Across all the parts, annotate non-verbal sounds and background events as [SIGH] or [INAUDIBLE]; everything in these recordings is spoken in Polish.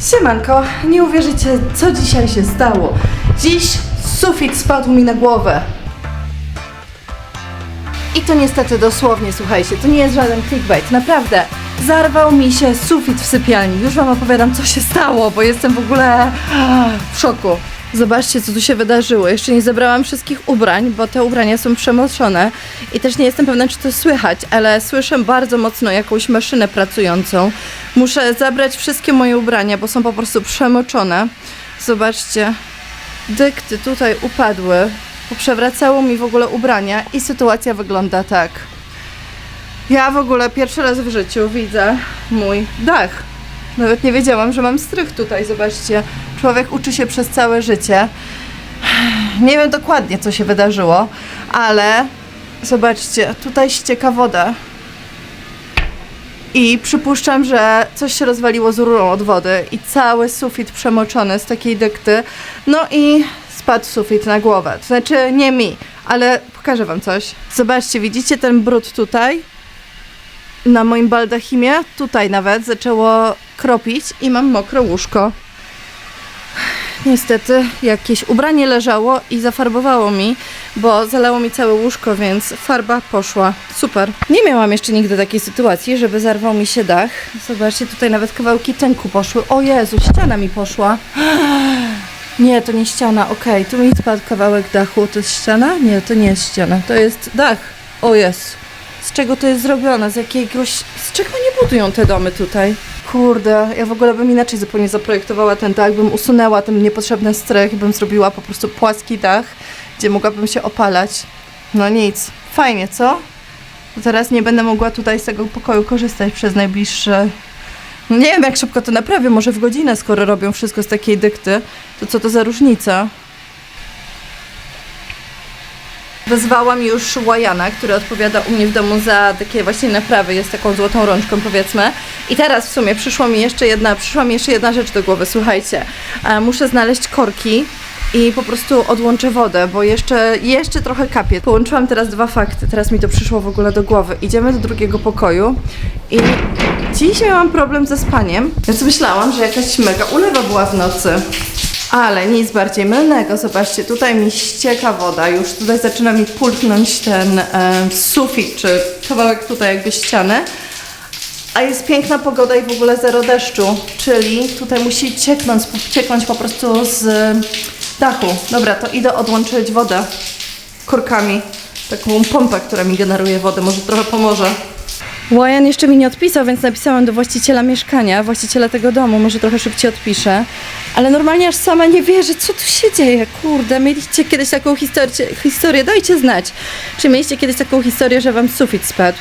Siemanko, nie uwierzycie, co dzisiaj się stało. Dziś sufit spadł mi na głowę. I to niestety dosłownie, słuchajcie, to nie jest żaden clickbait, naprawdę. Zarwał mi się sufit w sypialni. Już wam opowiadam, co się stało, bo jestem w ogóle w szoku. Zobaczcie, co tu się wydarzyło. Jeszcze nie zebrałam wszystkich ubrań, bo te ubrania są przemoczone i też nie jestem pewna, czy to słychać, ale słyszę bardzo mocno jakąś maszynę pracującą. Muszę zabrać wszystkie moje ubrania, bo są po prostu przemoczone. Zobaczcie, dykty tutaj upadły, poprzewracało mi w ogóle ubrania i sytuacja wygląda tak. Ja w ogóle pierwszy raz w życiu widzę mój dach. Nawet nie wiedziałam, że mam strych tutaj, zobaczcie. Człowiek uczy się przez całe życie. Nie wiem dokładnie, co się wydarzyło, ale zobaczcie, tutaj ścieka woda. I przypuszczam, że coś się rozwaliło z rurą od wody i cały sufit przemoczony z takiej dykty. No i spadł sufit na głowę. To znaczy nie mi, ale pokażę wam coś. Zobaczcie, widzicie ten brud tutaj? Na moim baldachimie, tutaj nawet zaczęło kropić i mam mokre łóżko. Niestety jakieś ubranie leżało i zafarbowało mi, bo zalało mi całe łóżko, więc farba poszła. Super. Nie miałam jeszcze nigdy takiej sytuacji, żeby zarwał mi się dach. Zobaczcie, tutaj nawet kawałki tynku poszły. O Jezu, ściana mi poszła. [GASPS] Nie, to nie ściana, okej, tu mi spadł kawałek dachu. To jest ściana? Nie, to nie jest ściana, to jest dach. O jest. Z czego to jest zrobione? Z jakiegoś... Z czego nie budują te domy tutaj? Kurde, ja w ogóle bym inaczej zupełnie zaprojektowała ten dach, bym usunęła ten niepotrzebny strych bym zrobiła po prostu płaski dach, gdzie mogłabym się opalać. No nic. Fajnie, co? Teraz nie będę mogła tutaj z tego pokoju korzystać przez najbliższe... No nie wiem, jak szybko to naprawię, może w godzinę, skoro robią wszystko z takiej dykty. To co to za różnica? Wezwałam już Łajana, który odpowiada u mnie w domu za takie właśnie naprawy, jest taką złotą rączką powiedzmy. I teraz w sumie przyszło mi jeszcze jedna, przyszła mi jeszcze jedna rzecz do głowy, słuchajcie. E, muszę znaleźć korki i po prostu odłączę wodę, bo jeszcze, jeszcze trochę kapie. Połączyłam teraz dwa fakty, teraz mi to przyszło w ogóle do głowy. Idziemy do drugiego pokoju i dziś miałam problem ze spaniem, więc myślałam, że jakaś mega ulewa była w nocy. Ale nic bardziej mylnego, zobaczcie, tutaj mi ścieka woda, już tutaj zaczyna mi pulchnąć ten e, sufit, czy kawałek tutaj jakby ściany. A jest piękna pogoda i w ogóle zero deszczu, czyli tutaj musi cieknąć, cieknąć po prostu z dachu. Dobra, to idę odłączyć wodę korkami, taką pompę, która mi generuje wodę, może trochę pomoże. Łajan jeszcze mi nie odpisał, więc napisałam do właściciela mieszkania, właściciela tego domu, może trochę szybciej odpiszę. Ale normalnie aż sama nie wierzę, co tu się dzieje. Kurde, mieliście kiedyś taką historię, historię, dajcie znać. Czy mieliście kiedyś taką historię, że wam sufit spadł?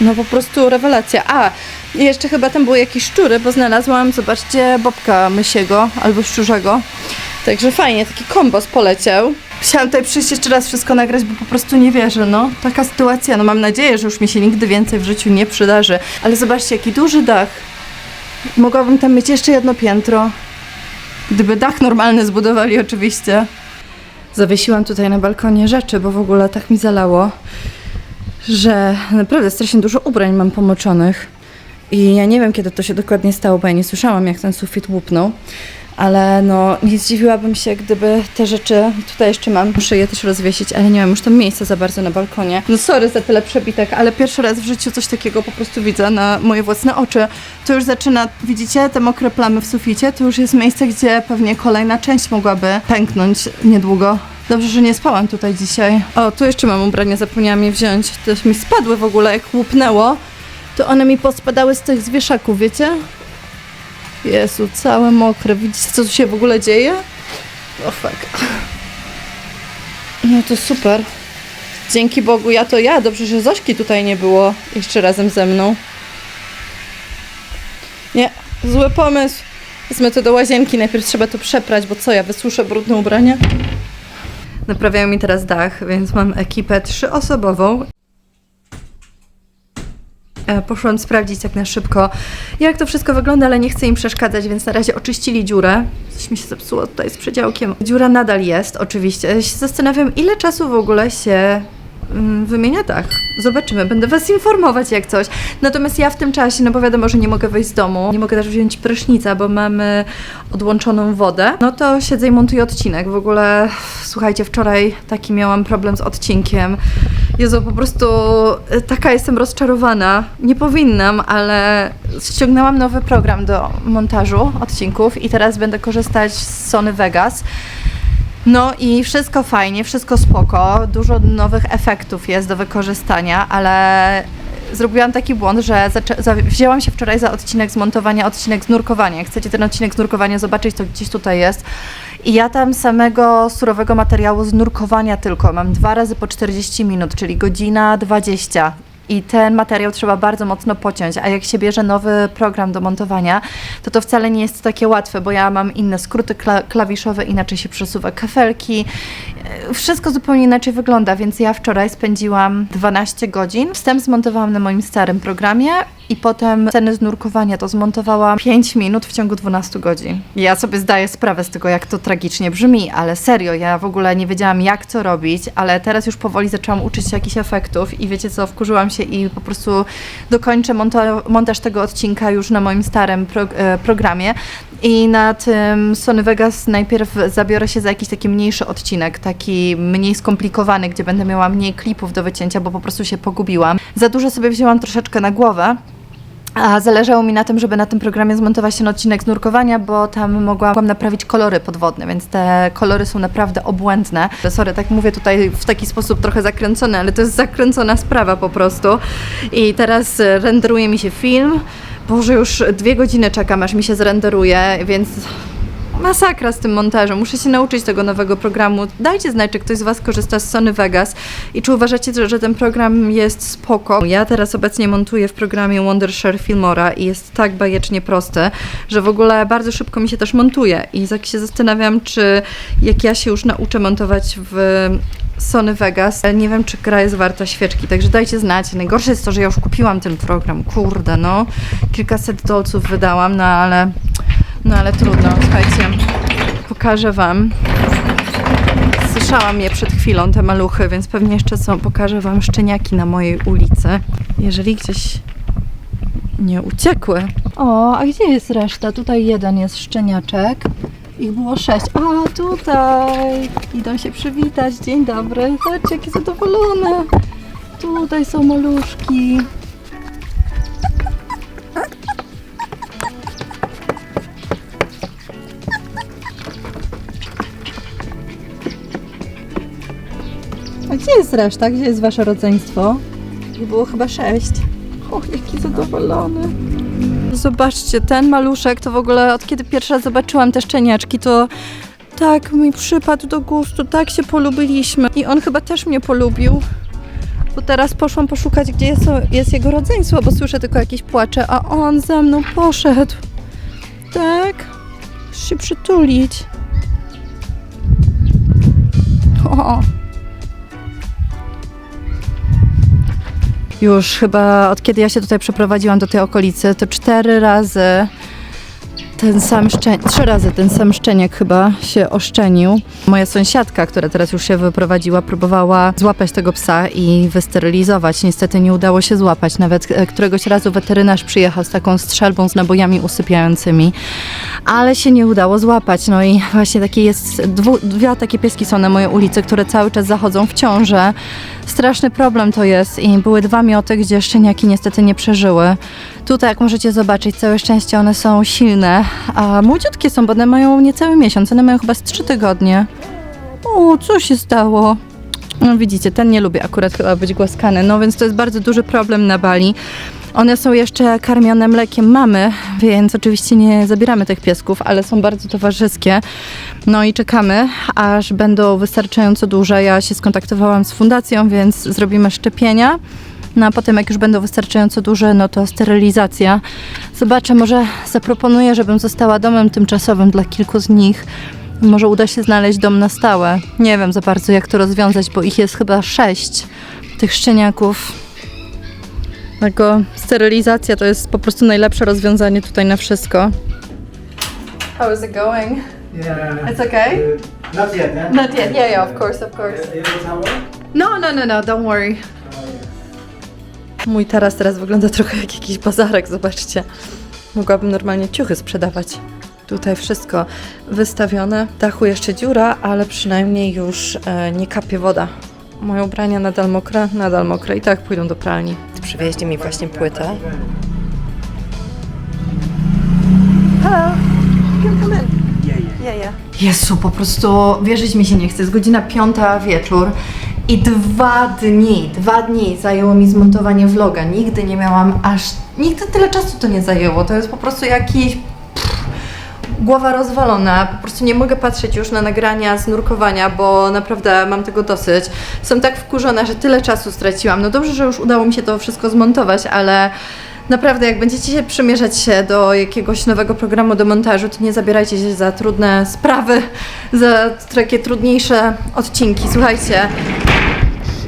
No po prostu rewelacja. A, jeszcze chyba tam były jakieś szczury, bo znalazłam, zobaczcie, bobka mysiego albo szczurzego. Także fajnie, taki kombos poleciał. Chciałam tutaj przyjść jeszcze raz wszystko nagrać, bo po prostu nie wierzę, no. Taka sytuacja, no mam nadzieję, że już mi się nigdy więcej w życiu nie przydarzy. Ale zobaczcie, jaki duży dach. Mogłabym tam mieć jeszcze jedno piętro. Gdyby dach normalny zbudowali oczywiście. Zawiesiłam tutaj na balkonie rzeczy, bo w ogóle tak mi zalało, że naprawdę strasznie dużo ubrań mam pomoczonych. I ja nie wiem, kiedy to się dokładnie stało, bo ja nie słyszałam, jak ten sufit łupnął. Ale no, nie zdziwiłabym się, gdyby te rzeczy, tutaj jeszcze mam, muszę je też rozwiesić, ale nie mam już tam miejsca za bardzo na balkonie. No sorry za tyle przebitek, ale pierwszy raz w życiu coś takiego po prostu widzę na moje własne oczy. To już zaczyna, widzicie, te mokre plamy w suficie, to już jest miejsce, gdzie pewnie kolejna część mogłaby pęknąć niedługo. Dobrze, że nie spałam tutaj dzisiaj. O, tu jeszcze mam ubrania, zapomniałam je wziąć. Też mi spadły w ogóle, jak łupnęło, to one mi pospadały z tych zwieszaków, wiecie? Jezu, całe mokre. Widzicie, co tu się w ogóle dzieje? O fuck. No to super. Dzięki Bogu, ja to ja. Dobrze, że Zośki tutaj nie było jeszcze razem ze mną. Nie, zły pomysł. Wezmę to do łazienki. Najpierw trzeba to przeprać, bo co, ja wysuszę brudne ubrania? Naprawiają mi teraz dach, więc mam ekipę trzyosobową Poszłam sprawdzić tak na szybko, jak to wszystko wygląda, ale nie chcę im przeszkadzać, więc na razie oczyścili dziurę. Coś mi się zepsuło tutaj z przedziałkiem. Dziura nadal jest, oczywiście. Ja się zastanawiam, ile czasu w ogóle się mm, w wymieniatach. Zobaczymy, będę Was informować jak coś. Natomiast ja w tym czasie, no bo wiadomo, że nie mogę wyjść z domu, nie mogę też wziąć prysznica, bo mamy odłączoną wodę, no to siedzę i montuję odcinek. W ogóle, słuchajcie, wczoraj taki miałam problem z odcinkiem. Jezu, po prostu y, taka jestem rozczarowana. Nie powinnam, ale ściągnęłam nowy program do montażu odcinków i teraz będę korzystać z Sony Vegas. No i wszystko fajnie, wszystko spoko, dużo nowych efektów jest do wykorzystania, ale zrobiłam taki błąd, że wzięłam się wczoraj za odcinek zmontowania, odcinek z nurkowania. Jak chcecie ten odcinek z nurkowania zobaczyć, to gdzieś tutaj jest. I ja tam samego surowego materiału z nurkowania tylko mam dwa razy po 40 minut, czyli godzina 20. I ten materiał trzeba bardzo mocno pociąć, a jak się bierze nowy program do montowania, to to wcale nie jest takie łatwe, bo ja mam inne skróty kla- klawiszowe, inaczej się przesuwa kafelki. E, Wszystko zupełnie inaczej wygląda, więc ja wczoraj spędziłam 12 godzin. Wstęp zmontowałam na moim starym programie i potem sceny z nurkowania to zmontowałam 5 minut w ciągu 12 godzin. Ja sobie zdaję sprawę z tego, jak to tragicznie brzmi, ale serio, ja w ogóle nie wiedziałam, jak co robić, ale teraz już powoli zaczęłam uczyć się jakichś efektów i wiecie co, wkurzyłam się i po prostu dokończę monta- montaż tego odcinka już na moim starym e, programie. I na tym Sony Vegas najpierw zabiorę się za jakiś taki mniejszy odcinek, taki mniej skomplikowany, gdzie będę miała mniej klipów do wycięcia, bo po prostu się pogubiłam. Za dużo sobie wzięłam troszeczkę na głowę. A zależało mi na tym, żeby na tym programie zmontować ten odcinek z nurkowania, bo tam mogłam naprawić kolory podwodne, więc te kolory są naprawdę obłędne. Sorry, tak mówię tutaj w taki sposób trochę zakręcony, ale to jest zakręcona sprawa po prostu. I teraz e, renderuje mi się film. Boże, już dwie godziny czekam, aż mi się zrenderuje, więc masakra z tym montażem. Muszę się nauczyć tego nowego programu. Dajcie znać, czy ktoś z Was korzysta z Sony Vegas i czy uważacie, że- ten program jest spoko. Ja teraz obecnie montuję w programie Wondershare Filmora i jest tak bajecznie prosty, że w ogóle bardzo szybko mi się też montuje i tak się zastanawiam, czy jak ja się już nauczę montować w Sony Vegas, nie wiem, czy gra jest warta świeczki, także dajcie znać. Najgorsze jest to, że ja już kupiłam ten program, kurde, no. Kilkaset dolców wydałam, no ale, no ale trudno, słuchajcie. Pokażę Wam. Słyszałam je przed chwilą, te maluchy, więc pewnie jeszcze są. Pokażę Wam szczeniaki na mojej ulicy. Jeżeli gdzieś nie uciekły. O, a gdzie jest reszta? Tutaj jeden jest szczeniaczek. Ich było sześć. A, tutaj! Idą się przywitać. Dzień dobry. Zobaczcie, jakie zadowolone. Tutaj są maluszki. Jest reszta? Gdzie jest wasze rodzeństwo? Ich było chyba sześć. O, jaki zadowolony. Zobaczcie, ten maluszek to w ogóle od kiedy pierwszy raz zobaczyłam te szczeniaczki, to tak mi przypadł do gustu, tak się polubiliśmy. I on chyba też mnie polubił. Bo teraz poszłam poszukać, gdzie jest, jest jego rodzeństwo, bo słyszę tylko jakieś płacze, a on za mną poszedł. Tak? Się przytulić. O. Już chyba od kiedy ja się tutaj przeprowadziłam do tej okolicy, to cztery razy ten sam szczeniak, trzy razy ten sam szczeniak chyba się oszczenił. Moja sąsiadka, która teraz już się wyprowadziła, próbowała złapać tego psa i wysterylizować. Niestety nie udało się złapać. Nawet e, któregoś razu weterynarz przyjechał z taką strzelbą z nabojami usypiającymi, ale się nie udało złapać. No i właśnie takie jest, dwu, takie pieski są na mojej ulicy, które cały czas zachodzą w ciążę. Straszny problem to jest i były dwa mioty, gdzie szczeniaki niestety nie przeżyły. Tutaj, jak możecie zobaczyć, całe szczęście one są silne, a młodziutkie są, bo one mają niecały miesiąc, one mają chyba z trzy tygodnie. O, co się stało? No widzicie, ten nie lubi akurat chyba być głaskany, no więc to jest bardzo duży problem na Bali. One są jeszcze karmione mlekiem mamy, więc oczywiście nie zabieramy tych piesków, ale są bardzo towarzyskie. No i czekamy, aż będą wystarczająco duże. Ja się skontaktowałam z fundacją, więc zrobimy szczepienia. No a potem jak już będą wystarczająco duże, no to sterylizacja. Zobaczę, może zaproponuję, żebym została domem tymczasowym dla kilku z nich. Może uda się znaleźć dom na stałe. Nie wiem za bardzo jak to rozwiązać, bo ich jest chyba sześć, tych szczeniaków. Tylko sterylizacja to jest po prostu najlepsze rozwiązanie tutaj na wszystko. How is it going? Yeah. It's okay? Uh, not yet, eh? Not yet. Yeah, yeah, of course, of course. Uh? No, no, no, no, don't worry. Mój taras teraz wygląda trochę jak jakiś bazarek, zobaczcie. Mogłabym normalnie ciuchy sprzedawać. Tutaj wszystko wystawione. W dachu jeszcze dziura, ale przynajmniej już e, nie kapie woda. Moje ubrania nadal mokre, nadal mokre i tak pójdą do pralni. Przywieźli mi właśnie płytę. Hello, you come in. Yeah, yeah. Jezu, po prostu wierzyć mi się nie chce. Jest godzina piąta wieczór i dwa dni, dwa dni zajęło mi zmontowanie vloga. Nigdy nie miałam aż, nigdy tyle czasu to nie zajęło. To jest po prostu jakiś głowa rozwalona, po prostu nie mogę patrzeć już na nagrania z nurkowania, bo naprawdę mam tego dosyć. Jestem tak wkurzona, że tyle czasu straciłam. No dobrze, że już udało mi się to wszystko zmontować, ale naprawdę jak będziecie się przymierzać się do jakiegoś nowego programu do montażu, to nie zabierajcie się za trudne sprawy, za takie trudniejsze odcinki. Słuchajcie,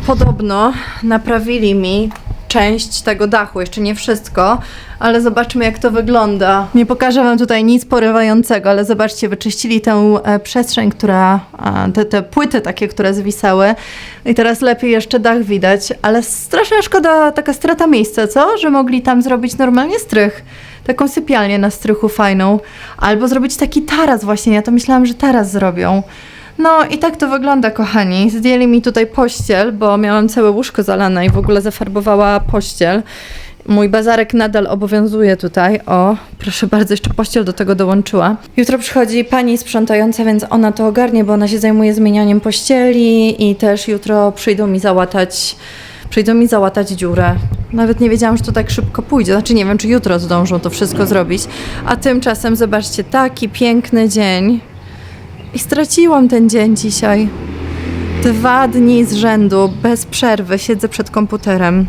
podobno naprawili mi część tego dachu, jeszcze nie wszystko, ale zobaczmy jak to wygląda. Nie pokażę wam tutaj nic porywającego, ale zobaczcie, wyczyścili tę e, przestrzeń, która, a, te, te płyty takie, które zwisały i teraz lepiej jeszcze dach widać, ale straszna szkoda, taka strata miejsca, co? Że mogli tam zrobić normalnie strych. Taką sypialnię na strychu fajną. Albo zrobić taki taras właśnie, ja to myślałam, że taras zrobią. No i tak to wygląda, kochani. Zdjęli mi tutaj pościel, bo miałam całe łóżko zalane i w ogóle zafarbowała pościel. Mój bazarek nadal obowiązuje tutaj. O, proszę bardzo, jeszcze pościel do tego dołączyła. Jutro przychodzi pani sprzątająca, więc ona to ogarnie, bo ona się zajmuje zmienianiem pościeli i też jutro przyjdą mi załatać przyjdą mi załatać dziurę. Nawet nie wiedziałam, że to tak szybko pójdzie. Znaczy nie wiem, czy jutro zdążą to wszystko zrobić. A tymczasem zobaczcie, taki piękny dzień. I straciłam ten dzień dzisiaj. Dwa dni z rzędu, bez przerwy, siedzę przed komputerem.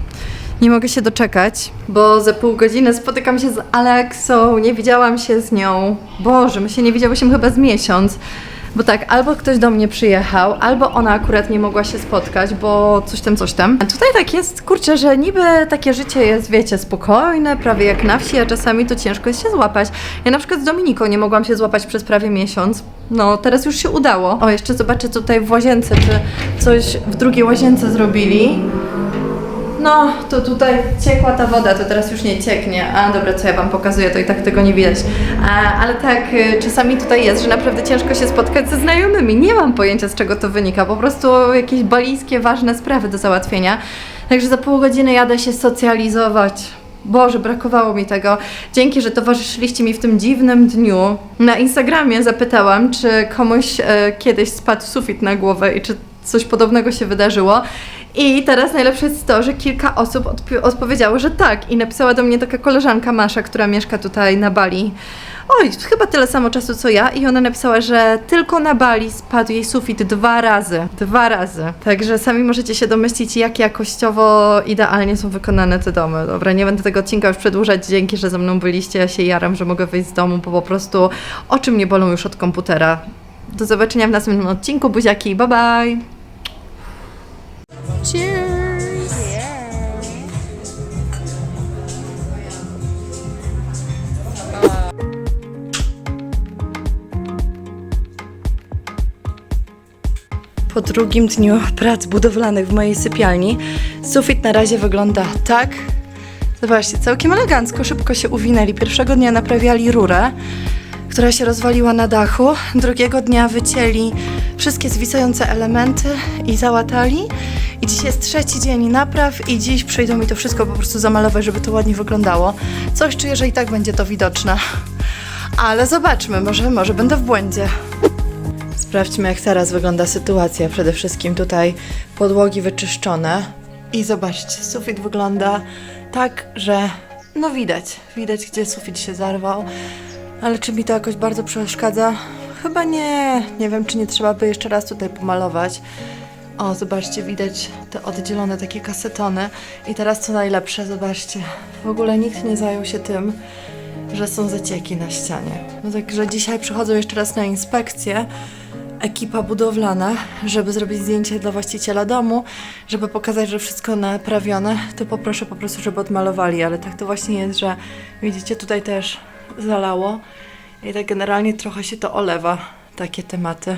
Nie mogę się doczekać, bo za pół godziny spotykam się z Aleksą, nie widziałam się z nią. Boże, my się nie widziałyśmy chyba z miesiąc. Bo tak, albo ktoś do mnie przyjechał, albo ona akurat nie mogła się spotkać, bo coś tam, coś tam. A tutaj tak jest, kurczę, że niby takie życie jest, wiecie, spokojne, prawie jak na wsi, a czasami to ciężko jest się złapać. Ja na przykład z Dominiką nie mogłam się złapać przez prawie miesiąc. No, teraz już się udało. O, jeszcze zobaczę tutaj w łazience, czy coś w drugiej łazience zrobili. No, to tutaj ciekła ta woda, to teraz już nie cieknie. A dobra, co ja Wam pokazuję, to i tak tego nie widać. A, ale tak, y, czasami tutaj jest, że naprawdę ciężko się spotkać ze znajomymi. Nie mam pojęcia, z czego to wynika. Po prostu jakieś balijskie, ważne sprawy do załatwienia. Także za pół godziny jadę się socjalizować. Boże, brakowało mi tego. Dzięki, że towarzyszyliście mi w tym dziwnym dniu. Na Instagramie zapytałam, czy komuś e, kiedyś spadł sufit na głowę i czy coś podobnego się wydarzyło. I teraz najlepsze jest to, że kilka osób odpi- odpowiedziało, że tak. I napisała do mnie taka koleżanka Masza, która mieszka tutaj na Bali. Oj, chyba tyle samo czasu co ja. I ona napisała, że tylko na Bali spadł jej sufit dwa razy. Dwa razy. Także sami możecie się domyślić, jak jakościowo idealnie są wykonane te domy. Dobra, nie będę tego odcinka już przedłużać. Dzięki, że ze mną byliście. Ja się jaram, że mogę wyjść z domu, bo po prostu oczy mnie bolą już od komputera. Do zobaczenia w następnym odcinku. Buziaki, bye bye! Cheers! Po drugim dniu prac budowlanych w mojej sypialni sufit na razie wygląda tak. Zobaczcie, całkiem elegancko, szybko się uwinęli. Pierwszego dnia naprawiali rurę, która się rozwaliła na dachu. Drugiego dnia wycięli wszystkie zwisające elementy i załatali. I dziś jest trzeci dzień napraw i dziś przyjdą mi to wszystko po prostu zamalować, żeby to ładnie wyglądało. Coś czuję, że i tak będzie to widoczne. Ale zobaczmy, może, może będę w błędzie. Sprawdźmy, jak teraz wygląda sytuacja. Przede wszystkim tutaj podłogi wyczyszczone. I zobaczcie, sufit wygląda tak, że no widać, widać, gdzie sufit się zarwał. Ale czy mi to jakoś bardzo przeszkadza? Chyba nie. Nie wiem, czy nie trzeba by jeszcze raz tutaj pomalować. O, zobaczcie, widać te oddzielone takie kasetony. I teraz co najlepsze, zobaczcie. W ogóle nikt nie zajął się tym, że są zacieki na ścianie. No także dzisiaj przychodzą jeszcze raz na inspekcję ekipa budowlana, żeby zrobić zdjęcie dla właściciela domu, żeby pokazać, że wszystko naprawione, to poproszę po prostu, żeby odmalowali, ale tak to właśnie jest, że widzicie, tutaj też zalało i tak generalnie trochę się to olewa, takie tematy.